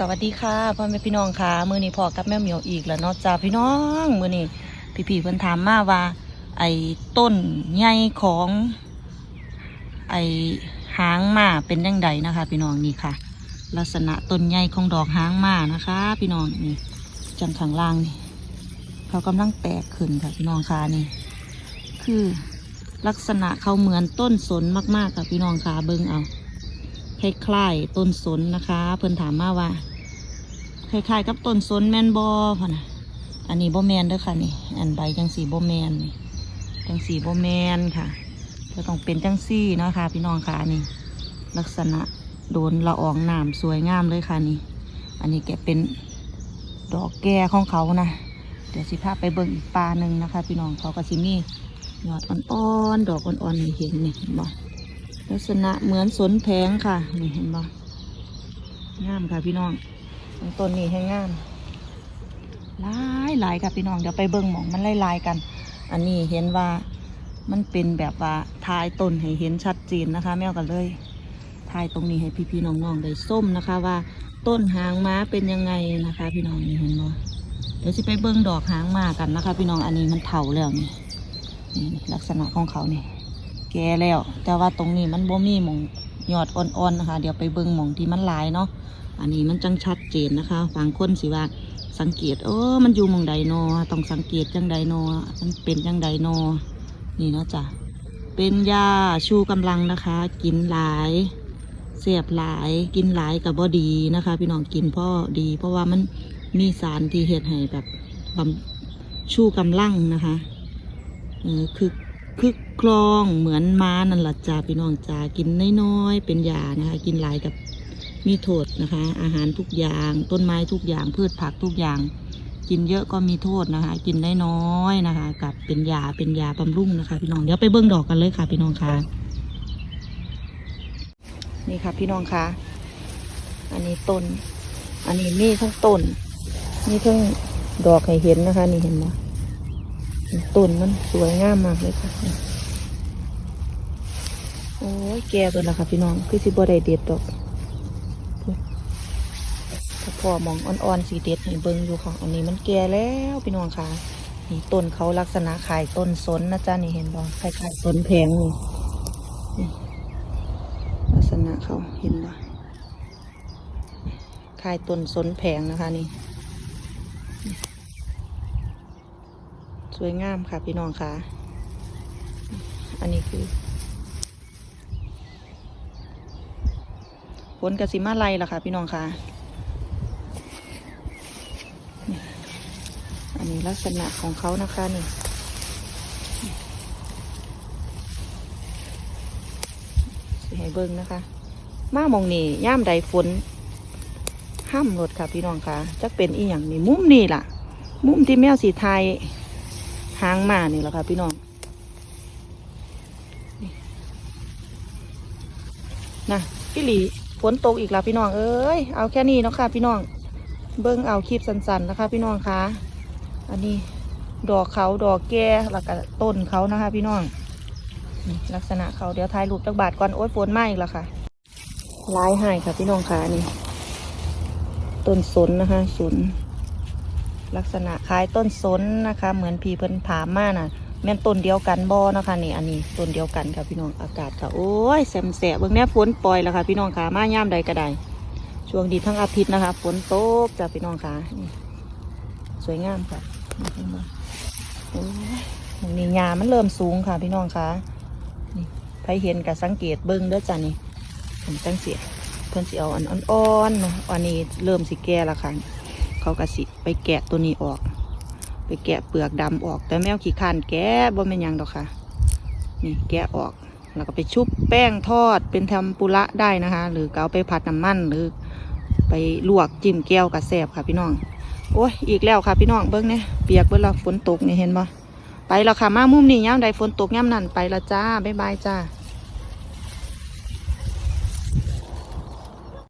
สวัสดีค่ะพ่อแม่พี่น้องค่ะมือนี้พ่อกับแม่เหมียวอีกแล้วเนาะจ้าพี่น้องมือนี้พี่ๆเพิ่นถามมาว่า ไอ้ต้นใหญ่ของ ไอ้หางมาเป็นยังไงนะคะ พี่น้องนี่ค่ะ ลักษณะต้นใหญ่ของดอกหางมานะคะ พี่น้องนี่จังข้างล่างนี่เขากำลังแตกขึ้นค่ะพี่น้องค่ะนี่ คือลักษณะเขาเหมือนต้นสนมากๆค่ะพี่น้องค่ะเบิ่งเอา คล้ายๆต้นสนนะคะ เพิ่นถามมาว่าคล้ายๆกับต้นสนแมนบอพะนะอันนี้โบแมนเด้อค่ะนี่ อันใบจังสีโบแมนนี่จังสีโบแมนค่ะจะต้องเป็นจังซี่เนาะคะ พี่น้องค่ะนี่ ลักษณะโดนละอองน้ำสวยงามเลยค่ะนี่ อันนี้แกเป็นดอกแก่ของเขานะเดี๋ยวสิพาไปเบิ่งอีกปลาหนึ่งนะคะ พี่น้องเขาก็สิมียอดอ่อนๆดอกอ่อนๆเห็นนี่เห็นบ่ ลักษณะเหมือนสนแผงค่ะ นี่เห็นบ่งามค่ะพี่น้องต้นนี้ให้งามหลายหลายค่ะพี่น้องเดี๋ยวไปเบิ่งหมองมันไล่ลายกัน อันนี้เห็นว่ามันเป็นแบบว่าทายต้นให้เห็นชัดเจนนะคะ แมวกันเลยทายตรงนี้ให้พี่ๆน้องๆได้ส้มนะคะ ว่าต้นหางม้าเป็นยังไงนะคะ พี่น้องนี่เห็นบ่เดี๋ยวสิไปเบิ่งดอกหางม้ากันนะคะ พี่น้องอันนี้มันเถาแล้วนี่นี่ลักษณะของเขานี่ แก่แล้ว แต่ว่าตรงนี้มันบ่มีหมองยอดอ่อนๆนะคะ เดี๋ยวไปเบิ่งหมองที่มันหลายเนาะอันนี้มันจังชัดเจนนะคะบางคนสิว่าสังเกตเออมันอยู่มองใดโนต้องสังเกตจังใดโนมันเป็นจังใดโนนี่เนาะจ้ะเป็นยาชูกำลังนะคะ กินหลายเสียบหลายกินหลายกับบ่ดีนะคะ พี่น้องกินพ่อดี เพราะว่ามันมีสารที่เฮ็ดให้แบบบำชูกำลังนะคะเออคือ คึกคลองเหมือนม้านั่นละจ้าพี่น้องจ้ากินน้อยๆเป็นยานะคะ กินหลายกับมีโทษนะคะ อาหารทุกอย่าง ต้นไม้ทุกอย่าง พืชผักทุกอย่าง กินเยอะก็มีโทษนะคะ กินได้น้อยนะคะ กับเป็นยาเป็นยาบำรุงนะคะ พี่น้องเดี๋ยวไปเบิ้งดอกกันเลยค่ะ พี่น้องค่ะ นี่ค่ะ พี่น้องค่ะ อันนี้ต้น อันนี้มีทั้งต้นมีทั้งดอกให้เห็นนะคะ นี่เห็นไหม ต้นมันสวยงามมากเลยค่ะ โอ้ยแก่เบิดแล้วค่ะพี่น้อง คือสิบ่ได้เด็ดดอกถ้าพ่อมองอ่อนๆสีเด็ดให้เบิ่งอยู่ค่ะ อันนี้มันแก่แล้วพี่น้องค่ะ นี่ต้นเขาลักษณะขายต้นสนนะจ๊ะนี่เห็นบ่คล้ายๆต้นแพงนี่ลักษณะเขาเห็นบ่ขายต้นสนแพงนะคะนี่ สวยงามค่ะพี่น้องค่ะ อันนี้คือผลกสิมาไลล่ะค่ะ พี่น้องค่ะ อันนี้ลักษณะของเขานะคะนี่ให้เบิ้งนะคะ มามองนี่ย่ามใดฝนห้ามรถค่ะ พี่น้องค่ะจะเป็นอีหยังนี่มุมนี่ล่ะ มุมที่แมวสีไทย หางมานี่แหละค่ะพี่น้องนี่นะพี่หลีฝนตกอีกแล้วพี่น้องเอ้ยเอาแค่นี้เนาะค่ะพี่น้อง เบิ้งเอาคลิปสั้นๆนะคะ พี่น้องคะอันนี้ดอกเขาดอกแก่แล้วก็ต้นเขานะคะ พี่น้องลักษณะเขาเดี๋ยวถ่ายรูปจักบาทก่อนโอ๊ยฝนไหม้อีกแล้วค่ะลายหายค่ะพี่น้องคะนี่ต้นสนนะคะสน ลักษณะคล้ายต้นสนนะคะ เหมือนพี่เพิ่นถามมาน่ะแม่นต้นเดียวกันบ่เนะคะนี่อันนี้ต้นเดียวกันค่ะพี่น้องอากาศค่ะโอ้ยแสมแสบเบิ่งแน่ฝนปล่อยแล้วค่ะ พี่น้องค่ะมาย่ามใดก็ได้ช่วงดีทั้งอาทิตย์นะคะฝนตกจ้ะพี่น้องค่ะสวยงามค่ะโอ้ยนี้หญ้ามันเริ่มสูงค่ะ พี่น้องค่ะนี่ใครเห็นก็สังเกตเบิ่งเด้อจ้ะนี่ผมจังเสียเพิ่นสิเอาอันอ่อนๆอันนี้เริ่มสิแก่แล้วค่ะ เขากะสิไปแกะตัวนี้ออก ไปแกะเปลือกดำออก แต่แมวขี้คร้านแกะบ่เป็นยังดอกค่ะ นี่แกะออก แล้วก็ไปชุบแป้งทอดเป็นทำปุระได้นะคะ หรือเอาไปผัดน้ำมันหรือ ไปลวกจิ้มแก้วกับแซบค่ะพี่น้อง โอ้ยอีกแล้วค่ะพี่น้องเบิ้งเนี่ยเปียกเบิ้งแล้วฝนตกนี่เห็นบ่ไปแล้วค่ะมามุมนี้ย่ามใดฝนตกย่ามนั่นไปละจ้าบ๊ายบายจ้า